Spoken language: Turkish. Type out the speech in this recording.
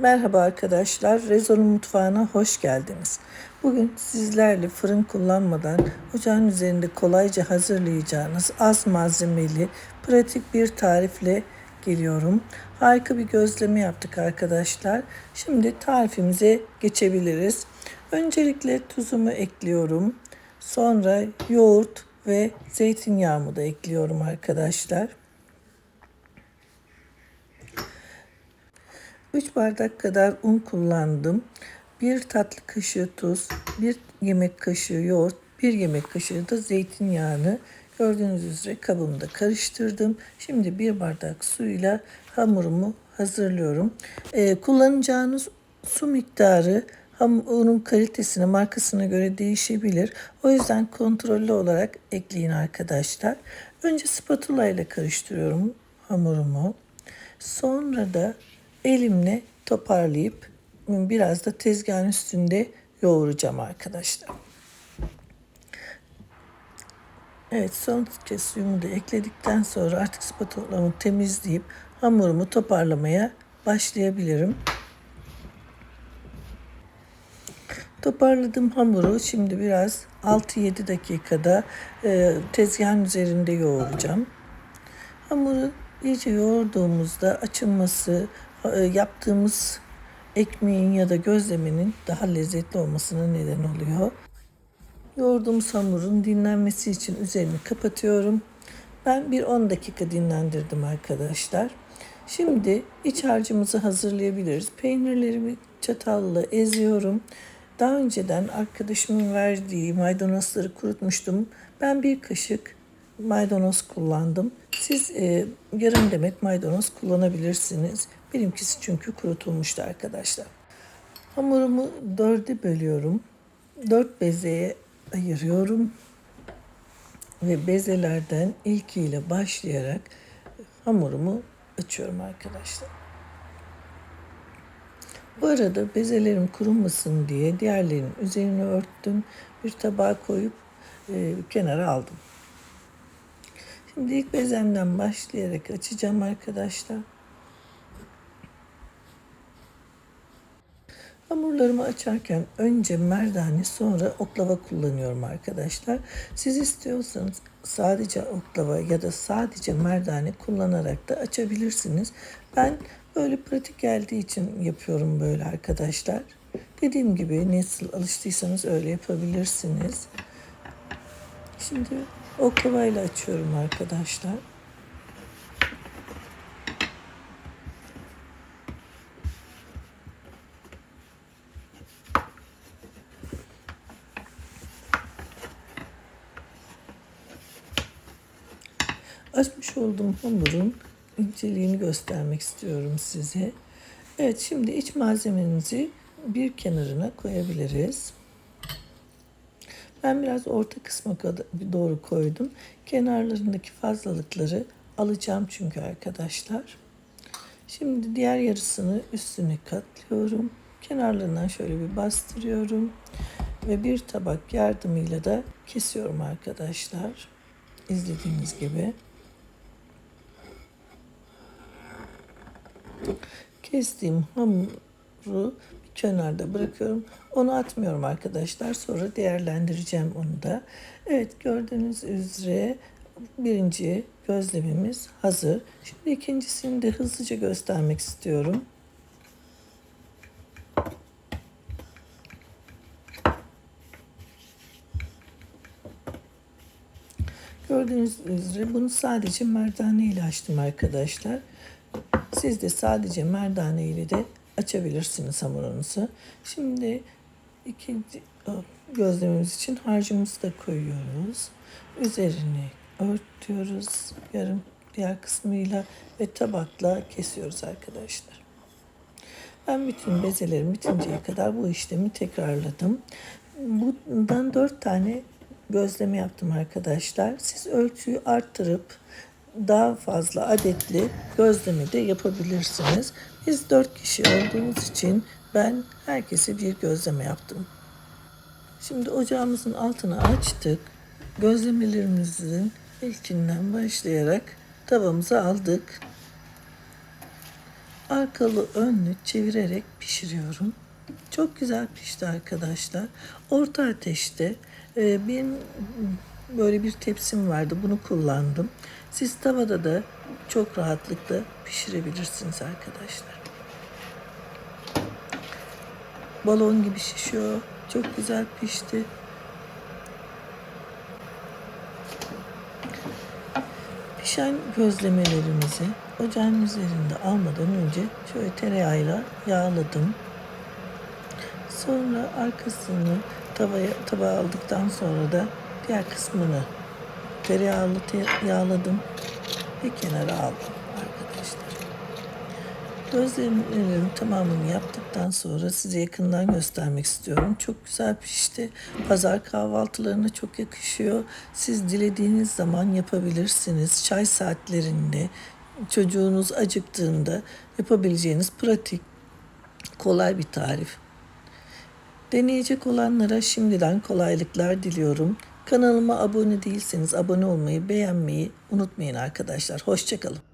Merhaba arkadaşlar, Rezo'nun mutfağına hoş geldiniz. Bugün sizlerle fırın kullanmadan ocağın üzerinde kolayca hazırlayacağınız az malzemeli, pratik bir tarifle geliyorum. Harika bir gözleme yaptık arkadaşlar. Şimdi tarifimize geçebiliriz. Öncelikle tuzumu ekliyorum. Sonra yoğurt ve zeytinyağımı da ekliyorum arkadaşlar. 3 bardak kadar un kullandım. 1 tatlı kaşığı tuz, 1 yemek kaşığı yoğurt, 1 yemek kaşığı da zeytinyağını gördüğünüz üzere kabımda karıştırdım. Şimdi 1 bardak suyla hamurumu hazırlıyorum. Ee, kullanacağınız su miktarı hamurun kalitesine, markasına göre değişebilir. O yüzden kontrollü olarak ekleyin arkadaşlar. Önce spatula ile karıştırıyorum hamurumu. Sonra da elimle toparlayıp biraz da tezgahın üstünde yoğuracağım arkadaşlar. Evet son kez suyumu da ekledikten sonra artık spatulamı temizleyip hamurumu toparlamaya başlayabilirim. Toparladım hamuru şimdi biraz 6-7 dakikada e, tezgahın üzerinde yoğuracağım. Hamuru iyice yoğurduğumuzda açılması, yaptığımız ekmeğin ya da gözlemenin daha lezzetli olmasına neden oluyor. Yoğurduğumuz hamurun dinlenmesi için üzerini kapatıyorum. Ben bir 10 dakika dinlendirdim arkadaşlar. Şimdi iç harcımızı hazırlayabiliriz. Peynirlerimi çatalla eziyorum. Daha önceden arkadaşımın verdiği maydanozları kurutmuştum. Ben bir kaşık maydanoz kullandım. Siz e, yarım demet maydanoz kullanabilirsiniz. Benimkisi çünkü kurutulmuştu arkadaşlar. Hamurumu dörde bölüyorum. Dört bezeye ayırıyorum. Ve bezelerden ilkiyle başlayarak hamurumu açıyorum arkadaşlar. Bu arada bezelerim kurumasın diye diğerlerinin üzerini örttüm. Bir tabağa koyup e, kenara aldım. Şimdi ilk bezemden başlayarak açacağım arkadaşlar. Hamurlarımı açarken önce merdane sonra oklava kullanıyorum arkadaşlar. Siz istiyorsanız sadece oklava ya da sadece merdane kullanarak da açabilirsiniz. Ben böyle pratik geldiği için yapıyorum böyle arkadaşlar. Dediğim gibi nasıl alıştıysanız öyle yapabilirsiniz. Şimdi oklavayla açıyorum arkadaşlar. Açmış olduğum hamurun inceliğini göstermek istiyorum size. Evet şimdi iç malzemenizi bir kenarına koyabiliriz. Ben biraz orta kısma doğru koydum. Kenarlarındaki fazlalıkları alacağım çünkü arkadaşlar. Şimdi diğer yarısını üstüne katlıyorum. Kenarlarından şöyle bir bastırıyorum. Ve bir tabak yardımıyla da kesiyorum arkadaşlar. İzlediğiniz gibi. Kestiğim hamuru kenarda bırakıyorum. Onu atmıyorum arkadaşlar. Sonra değerlendireceğim onu da. Evet gördüğünüz üzere birinci gözlemimiz hazır. Şimdi ikincisini de hızlıca göstermek istiyorum. Gördüğünüz üzere bunu sadece merdane ile açtım arkadaşlar. Siz de sadece merdane ile de açabilirsiniz hamurunuzu. Şimdi ikinci gözlememiz için harcımızı da koyuyoruz. Üzerine örtüyoruz yarım diğer kısmıyla ve tabakla kesiyoruz arkadaşlar. Ben bütün bezelerim bitinceye kadar bu işlemi tekrarladım. Bundan dört tane gözleme yaptım arkadaşlar. Siz ölçüyü arttırıp daha fazla adetli gözleme de yapabilirsiniz. Biz dört kişi olduğumuz için ben herkese bir gözleme yaptım. Şimdi ocağımızın altını açtık. Gözlemelerimizin ilkinden başlayarak tavamıza aldık. arkalı önlü çevirerek pişiriyorum. Çok güzel pişti arkadaşlar. Orta ateşte e, benim böyle bir tepsim vardı. Bunu kullandım. Siz tavada da çok rahatlıkla pişirebilirsiniz arkadaşlar. Balon gibi şişiyor. Çok güzel pişti. Pişen gözlemelerimizi ocağın üzerinde almadan önce şöyle tereyağıyla yağladım. Sonra arkasını tavaya tabağa aldıktan sonra da diğer kısmını tereyağlı te- yağladım ve kenara aldım arkadaşlar. Gözlemelerin tamamını yaptıktan sonra size yakından göstermek istiyorum. Çok güzel pişti. Pazar kahvaltılarına çok yakışıyor. Siz dilediğiniz zaman yapabilirsiniz. Çay saatlerinde, çocuğunuz acıktığında yapabileceğiniz pratik, kolay bir tarif. Deneyecek olanlara şimdiden kolaylıklar diliyorum. Kanalıma abone değilseniz abone olmayı, beğenmeyi unutmayın arkadaşlar. Hoşçakalın.